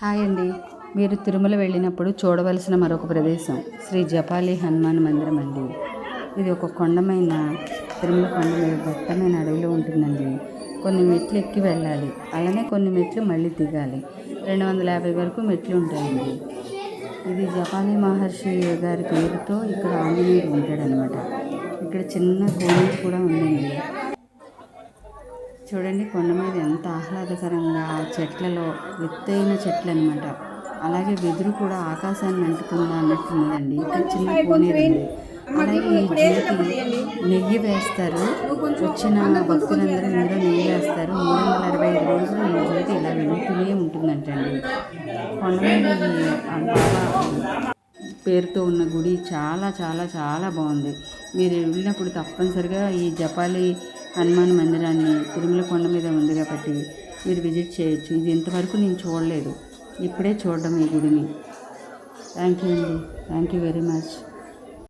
Hi అండి. మీరు తిరుమల వెళ్ళినప్పుడు చూడవలసిన మరొక ప్రదేశం శ్రీ జపాలి హనుమాన్ మందిరం అండి. ఇది ఒక కొండమైన తిరుమల కొండ మీద దట్టమైన అడవిలో ఉంటుందండి. కొన్ని మెట్లు ఎక్కి వెళ్ళాలి. అలానే కొన్ని మెట్లు మళ్ళీ దిగాలి. రెండు వందల యాభై వరకు మెట్లు ఉంటాయండి. ఇది జపాలి మహర్షి గారి పేరుతో ఇక్కడ ఆంజనేయుడు ఉంటాడనమాట. ఇక్కడ చిన్న కోనేరు కూడా ఉందండి. చూడండి కొండ మీద ఎంత ఆహ్లాదకరంగా చెట్లలో ఎత్తైన చెట్లు అనమాట అలాగే వెదురు కూడా ఆకాశాన్ని అంటుతుందా అన్నట్టు ఉన్నదండి ఇక్కడ చిన్న ఉంది. అలాగే ఈ నెయ్యి వేస్తారు. వచ్చిన భక్తులందరూ ఇందులో నెయ్యి వేస్తారు. మూడు వందల అరవై ఐదు రోజులు ఈ జ్యోతి ఇలా వెలుగుతూనే ఉంటుందంటండి. కొండ మీద ఈ ఆ బాబా పేరుతో ఉన్న గుడి చాలా చాలా చాలా బాగుంది. మీరు వెళ్ళినప్పుడు తప్పనిసరిగా ఈ జపాలి హనుమాన్ మందిరాన్ని తిరుమల కొండ మీద ఉంది కాబట్టి మీరు విజిట్ చేయొచ్చు. ఇది ఇంతవరకు నేను చూడలేదు. ఇప్పుడే చూడడం ఈ గుడిని. థ్యాంక్ యూ అండి. Thank you very much.